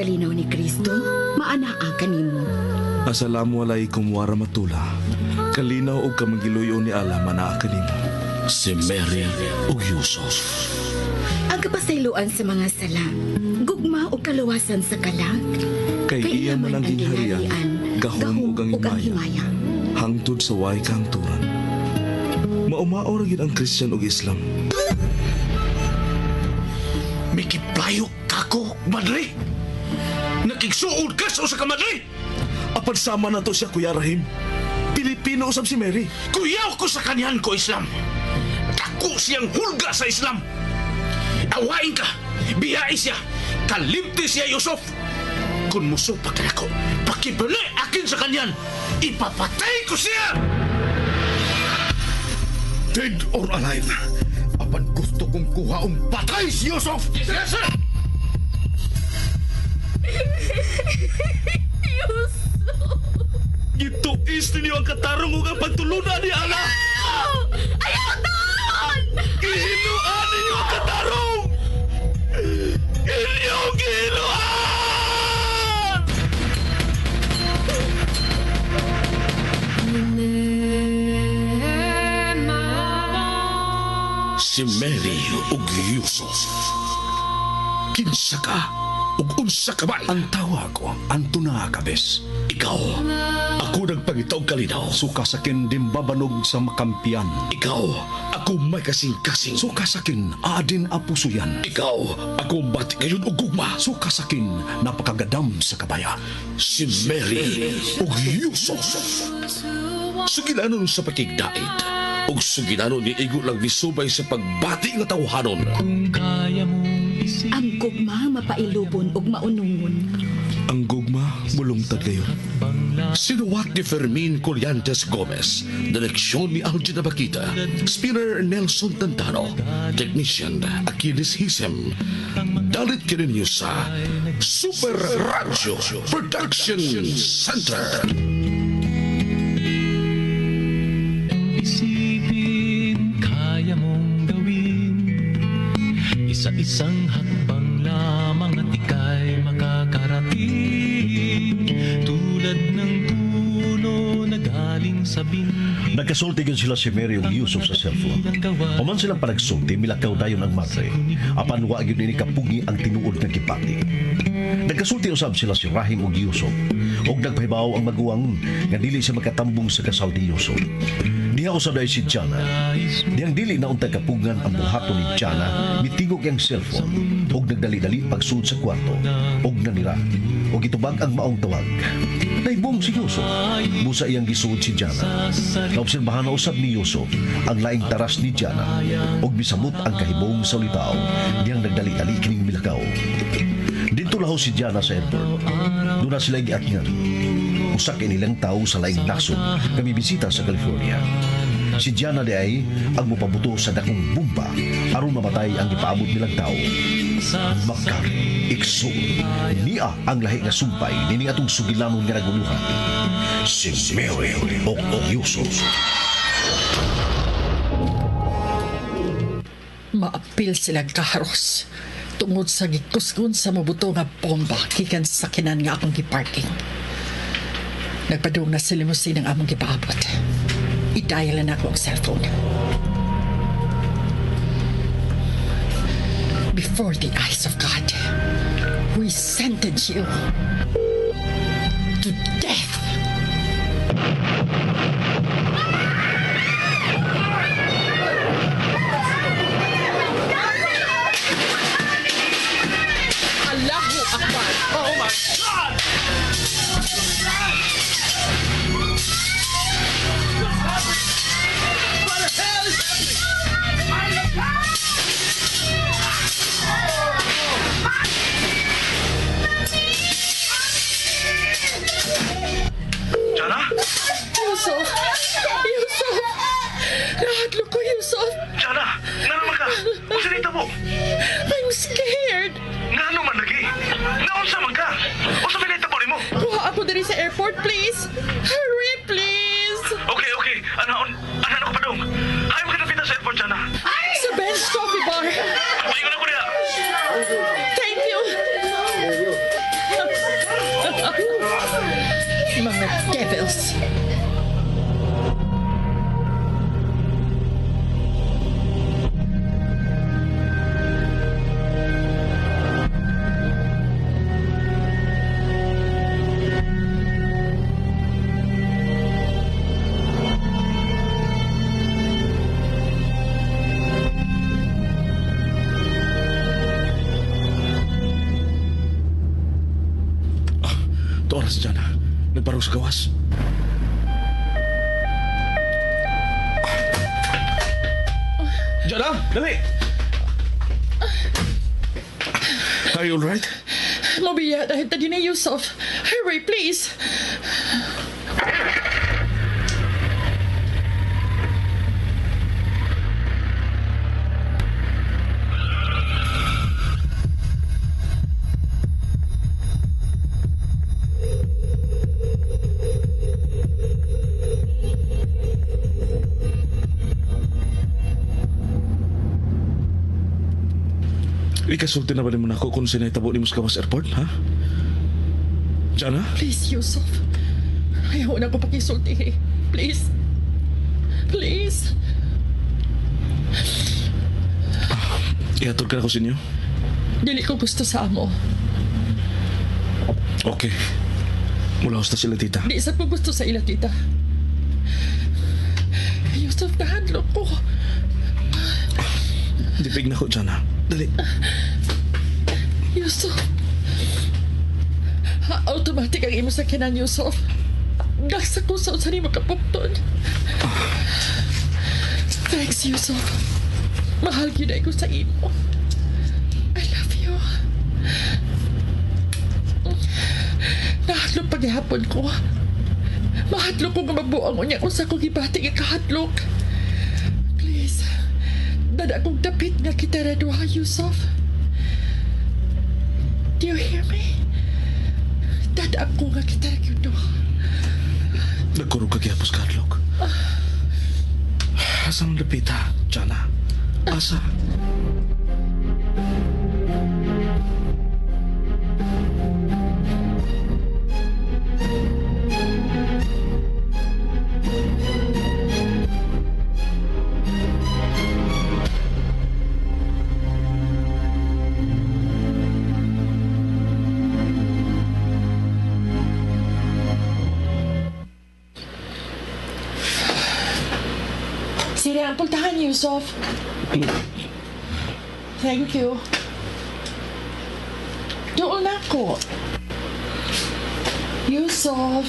pagkalinaw ni Kristo, maanaa kanimo. Asalamu alaikum waramatullah. Kalinaw og kamangiluyo ni Allah manaa kanimo. Si Mary ug Yusuf. Ang kapasayloan sa mga sala, gugma o kaluwasan sa kalag. Kay iya man ang ginharian, gahom ug ang himaya. Hangtod sa way kahangturan. Maumao ra gid ang Christian ug Islam. Mikiplayo kako, madre. Nakigsuod ka sa usa ka madre. Apan sama na to siya Kuya Rahim. Pilipino usab si Mary. Kuyaw ko sa kanyan ko Islam. Dako siyang hulga sa Islam. Awain ka, biyai siya, kalimti siya Yusuf. Kung musupak ka ako, pakibali akin sa kanyan, ipapatay ko siya! Dead or alive, apan gusto kong kuhaong patay si Yusuf! Yes, sir! Gituis ninyo ang katarong ug ang pagtulunan ni Allah. Ayaw doon! Gihinuan ninyo ang katarong! Inyong gihinuan! Si Mary ug Yusuf. Kinsa ka ug unsa ka man? Ang tawag ko, Antuna Kabes. Ikaw, ako nagpangitaw kalinaw. Suka sa kin dimbabanog sa makampiyan. Ikaw, ako may kasing-kasing. Suka sa kin adin apusuyan. Ikaw, ako bati ngayon og gugma. Suka sa kin napakagadam sa kabayan. Si Mary ug Yusuf. Sugilanon sa pakigdait. ug sugilanon ni igo lang nisubay sa pagbati nga tawhanon. Ang gugma mapailubon ug maunungon. Ang gugma bulungtad kayo. Sinuwat ni Fermin Coliantes Gomez, direksyon ni Algina Bakita, spinner Nelson Tantano, technician Achilles Hisem, dalit kininyo sa Super Radio Production Center. Isa-isang hakbang lamang at ika'y makakarating Tulad ng puno na galing sa binhi Nagkasulti gyud sila si Mary ug Yusuf sa cellphone. Human silang panagsulti, milakaw dayon ang madre. Apan wa gyud ni kapugi ang tinuod nga gipati. Nagkasulti usab sila si Rahim ug Yusuf. ug nagpahibaw ang maguwang nga dili siya makatambong sa kasal ni Yusuf. Diha usab dahil si Jana. Diyang dili na untay kapugan ang buhaton ni Jana, mitingog ang cellphone ug nagdali-dali pagsud sa kwarto ug nanira ug itubag ang maong tawag. Naibong si Yusuf. Busa iyang gisuod si Jana. Naobserbahan na usab ni Yusuf ang laing taras ni Jana ug misamot ang kahibong sa ulitaw diyang nagdali-dali kining milakaw. Dito laho si Jana sa airport. Doon na sila giatngan. Usa kay nilang tao sa laing nasod nga bisita sa California. Si Jana di ay ang mupabuto sa dakong bumba aron mamatay ang ipaabot nilang tao. Makar, ikso, niya ang lahi nga sumpay nini atong sugilanon nga naguluhan. Si Mary o Yusuf. Maapil silang kaharos tungod sa gikusgon sa mabuto nga bomba kikan sa kinan nga akong giparking. Nagpadung na sa limousine ang among gipaabot. I-dial na ako ang cellphone. Before the eyes of God, we sentence you to death. Thank you. Devils. Nagparong sa gawas. Diyan ha! Dali! Are you alright? Mabiya dahil tadi ni Yusuf. Hurry, please. Ikasulti na ba mo na ako kung sinay tabo ni gawas airport, ha? Ha? Please, Yusuf. Ayaw na ko pakisulti. Please. Please. Ihatod ka na ko sa inyo. Dili ko gusto sa amo. Okay. Mula na sila tita. Di sa ko gusto sa ila, tita. Yusuf, nahadlok ko. Dipig na ko dyan ha. Dali. Yusuf. Automatic ang imo sa kinan, Yusuf. Gasa ko sa usan mo kapukton. Thanks, Yusuf. Mahal yun ko sa imo. I love you. Nahadlok paghihapon ko. Mahadlok ko nga mabuang unya kung sa kong ibati nga kahadlok. Please, dada kong dapit nga kita na duha, Yusuf. Do you hear me? Dada ko nga kita na duha. Nagkurog ka kiyapos Carlok. Asa ang lapita? Diyan ha? Asa? Yusuf. Thank you. Doon ako. Yusuf.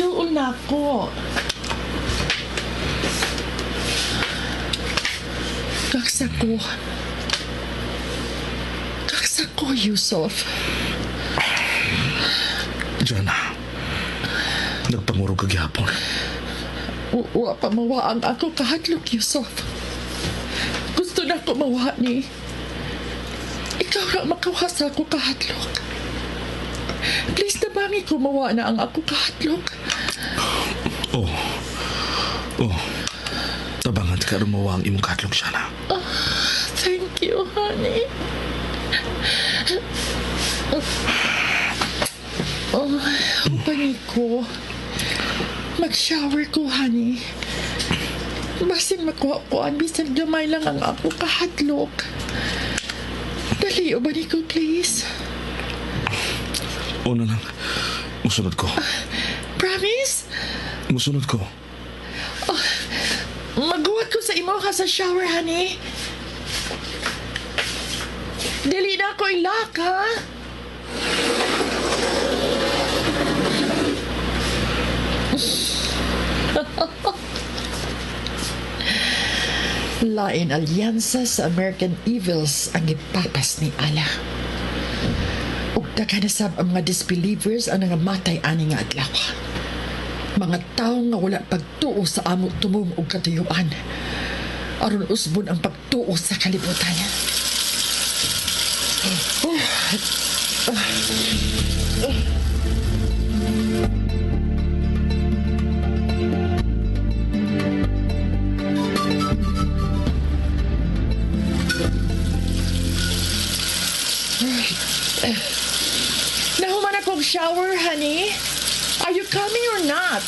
Doon ako. Kaksa ko. Kaksa ko, Yusuf. Diyan? Nagpangurog ka gihapon. Wa pa mawa ang ako kahadlok, Yusuf. Gusto na ko mawa ni. Ikaw na makawa sa ako kahadlok. Please nabangi ko mawa na ang ako kahadlok. Oh. Oh. Tabangan ka rumawa ang imong katlong siya na. Thank you, honey. Oh, upangi ko. Mag-shower ko, honey. Basin makuha ko bisan gamay lang ang ako kahadlok. Dali, ubani ko, please. Una lang. Musunod ko. Promise? Musunod ko. Maguwat ko sa imo ha sa shower, honey. Dili na ako ilak, ha? Lain alyansa sa American Evils ang ipapas ni Allah. Ug daghan na sab ang mga disbelievers ang nangamatay ani nga adlaw. Mga tao nga wala pagtuo sa amo tumong og katuyuan. Aron usbon ang pagtuo sa kalibutan. Nahuman akong shower, honey. Are you coming or not?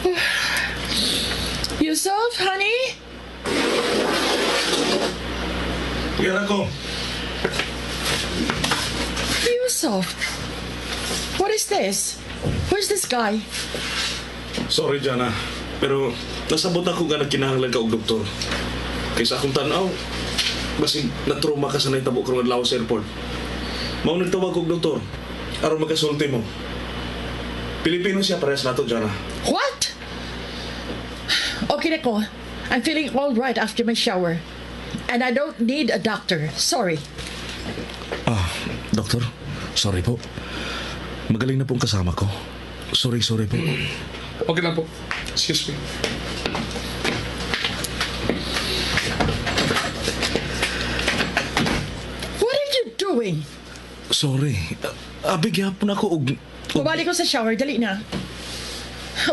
Yusuf, honey? Yan ako. Yusuf. What is this? Who's this guy? Sorry, Jana. Pero nasabot ako nga nagkinahanglan ka og doktor. Kaysa akong tanaw, basig na-trauma ka sa naitabo karong adlaw sa airport. Mao nagtawag og doktor aron makasulti mo. Pilipino siya parehas nato, Jana. What? Okay, Nico. I'm feeling all right after my shower. And I don't need a doctor. Sorry. Ah, doktor. Sorry po. Magaling na pong kasama ko. Sorry, sorry po. Okay lang po. Excuse me. Doing? Sorry. Ah, Abig yapon ako og... og- Bumalik ko sa shower. Dali na.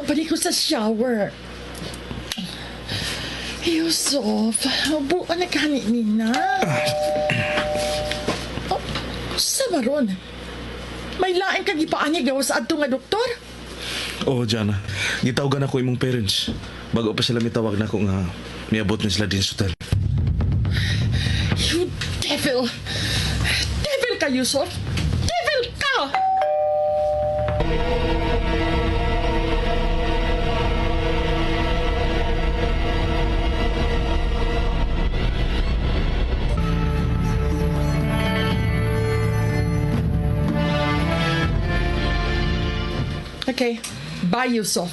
Balik ko sa shower. Yusuf, buwan na kani ni na. Oh, sa maron? May lain kang ipaanyag gawa sa adto nga doktor? Oh, Jana. Gitawagan ako imong parents. Bago pa sila mitawag na ako nga niabot na sila din sa hotel. Yusuf! Devil ka! Okay, bye, Yusuf.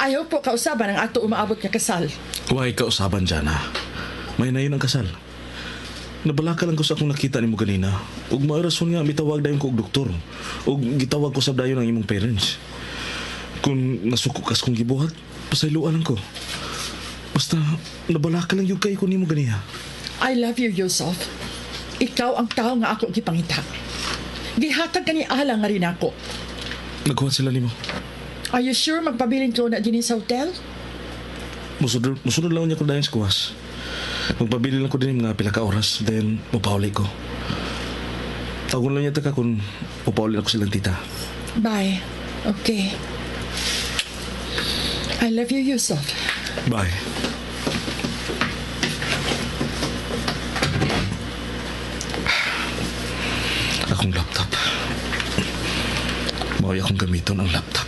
Ayaw po kausaban ang ato umaabot nga kasal. Huwag ka usaban, Jana. May nayon ang kasal. Nabalaka lang ko sa akong nakita ni mo ganina. Ug mao rason nga mitawag dayon ko og doktor. Ug gitawag ko sa dayon ang imong parents. Kung nasukukas kong gibuhat, pasayloan lang ko. Basta nabalaka lang yung kay ko ni mo ganiya. I love you, Yusuf. Ikaw ang tao nga ako gipangita. Gihatag ka ni Ala nga rin ako. Nagkuhan sila nimo. Are you sure magpabiling ko na din sa hotel? Musunod, musunod lang niya ko dayon sa kuwas. Magpabili lang ko din mga pila ka oras, then mapauli ko. Tawagon lang niya ta ka kung mapauli ako silang tita. Bye. Okay. I love you, Yusuf. Bye. Akong laptop. Maway akong gamiton ang laptop.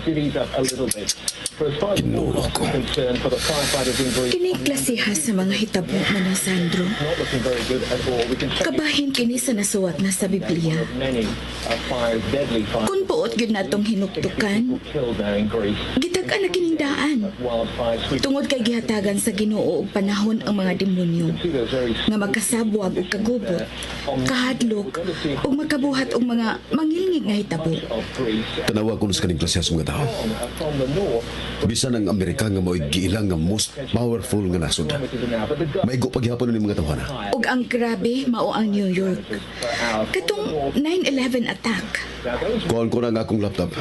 Did ease up a little bit. For as far as the is concerned, for the firefighters injuries, Kini klasiha sa mga hitabo man ng Sandro. not looking very good at all. We can check Kabahin kini sa nasuwat na sa Biblia. many uh, fires, deadly fires. Kung buot gyud natong hinuktukan, killed in Greece. Gitag-an na kining daan. Wildfires sweeping Tungod kay gihatagan sa Ginoo og panahon ang mga demonyo nga magkasabwag og kagubot, kahadlok ug makabuhat og mga mangilngig nga hitabo. Tanawa ko sa kaning klase sa mga tao. Bisan ang Amerika nga mo'y giilang nga most powerful nga nasod. Maigo paghapon ni mga tawhana. Ug ang grabe mao ang New York. Katong 9/11 attack. Kuhan ko na nga akong laptop.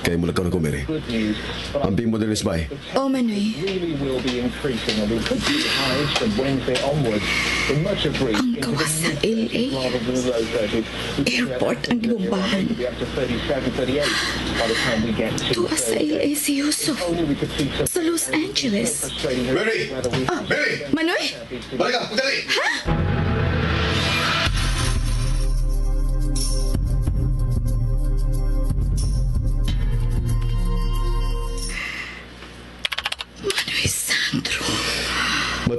Kaya mula ka na ko, Mary. I Amping mo din bay. O Manoy, really will be increasing and we could see highs from Wednesday onwards in much of Greece. ang gawas sa LA. rather than the low 30s. We could Airport ang gibombahan. It'll be up to 37, 38 by the time we get to Tuwa sa LA si Yusuf. Sa Los Angeles. Mary! Ah, Mary! Manoy? Balik ka! Pagdali! Manoy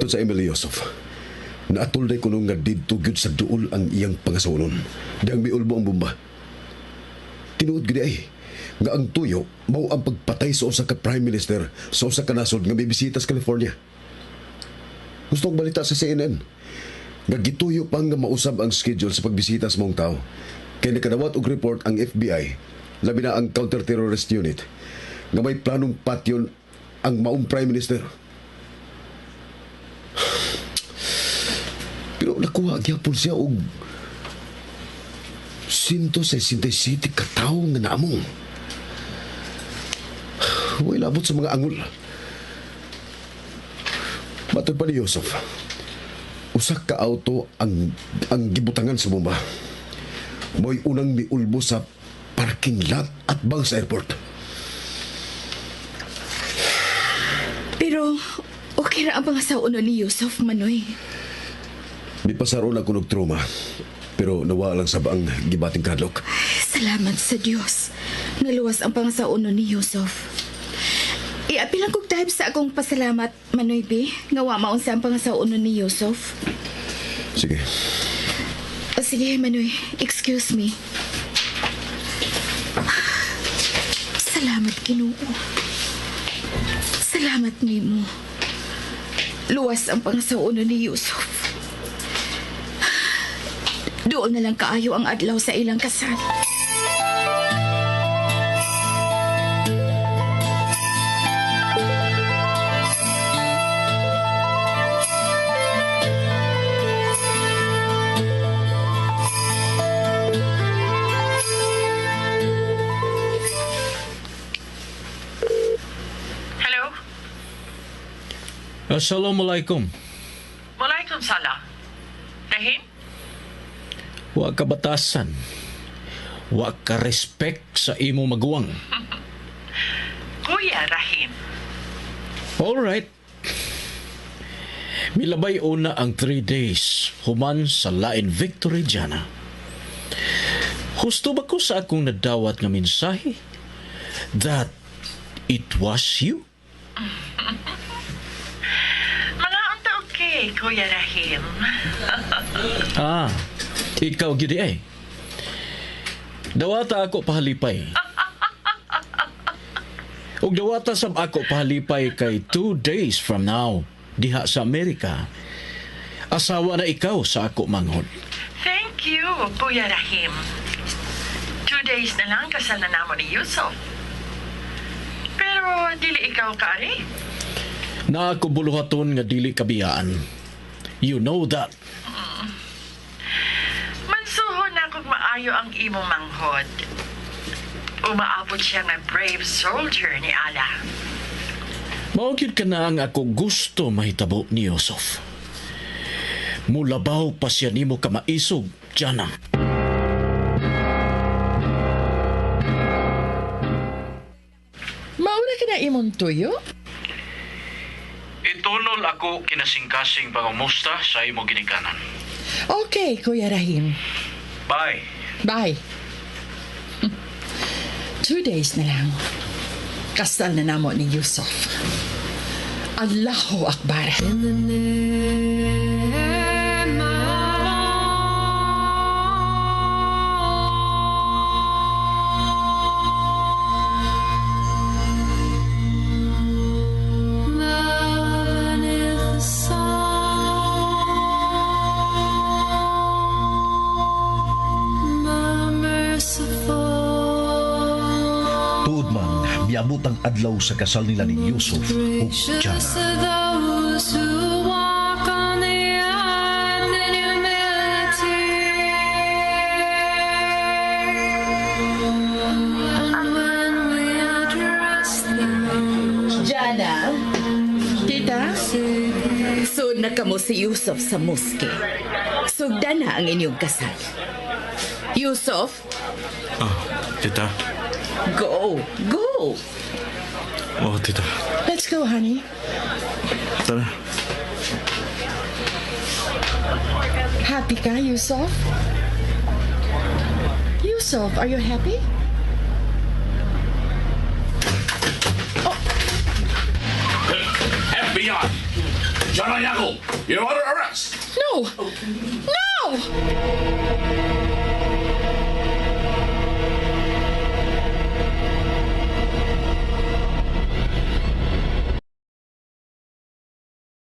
Matod sa Emily Yosef. Naatulday ko nung nga didto gyud sa duol ang iyang pangasonon. Dang miulbo ang bomba. Tinuod gid ay nga ang tuyo mao ang pagpatay sa usa ka prime minister sa usa ka nasod nga may bisita sa California. Gusto kong balita sa CNN. nga gituyo pa nga mausab ang schedule sa pagbisita sa mong tao. Kay nakadawat og report ang FBI, labi na ang counter-terrorist unit, nga may planong patyon ang maong Prime Minister. Pero nakuha gyapon siya og 167 ka tawo nga naamong. Huwag labot sa mga angol. Matod pa ni Yusuf, usak ka auto ang ang gibutangan sa bomba. Mo'y unang miulbo sa parking lot at bang sa airport. Pero, okay ra ang pangasauno ni Yusuf, Manoy. Di pasaro na kunog trauma, pero nawa lang sa baang gibating kadlok. Salamat sa Diyos. Naluwas ang pangasauno ni Yusuf. Iapilang kong time sa akong pasalamat, Manoy B. Nga wa maunsa ang pangasauno ni Yusuf. Sige, O sige, Manoy. Excuse me. Salamat, Ginoo. Salamat nimo. Luwas ang pangasauno ni Yusuf. Doon na lang kaayo ang adlaw sa ilang kasal. Hello? Assalamualaikum. Wa ka batasan. Wa ka respect sa imo maguwang. Kuya Rahim. Alright. Milabay una ang three days human sa lain victory Jana. Husto ba ko sa akong nadawat nga mensahe that it was you? Mga unta okay, Kuya Rahim. Ah, ikaw gidi ay. Dawata ako pahalipay. Ug dawata sab ako pahalipay kay two days from now diha sa Amerika. Asawa na ikaw sa ako manghod. Thank you, Kuya Rahim. Two days na lang kasal na namo ni Yusuf. Pero dili ikaw kari? Na ako buluhaton nga dili kabiyaan. You know that. Maayo ang imo manghod. Umaabot siya nga brave soldier ni Allah. Maugid ka na ang ako gusto mahitabo ni Yusuf. Mulabaw pa siya nimo ka maisog, Jana. Mauna ka na imong tuyo? Itunol ako kinasingkasing pangumusta sa imo ginikanan. Okay, Kuya Rahim. Bye. Bye. Two days na lang. Kasal na namo ni Yusuf. Allahu Akbar. Tuod miabot ang adlaw sa kasal nila ni Yusuf ug Jana. Jana, Tita? soon na kamo si Yusuf sa moske. Sugdan na ang inyong kasal. Yusuf, Ah, tita. Go, go! Oh, tita. Let's go, honey. Tara. Happy ka, Yusuf? Yusuf, are you happy? Oh. FBI! John Yago, you're under arrest! No! No!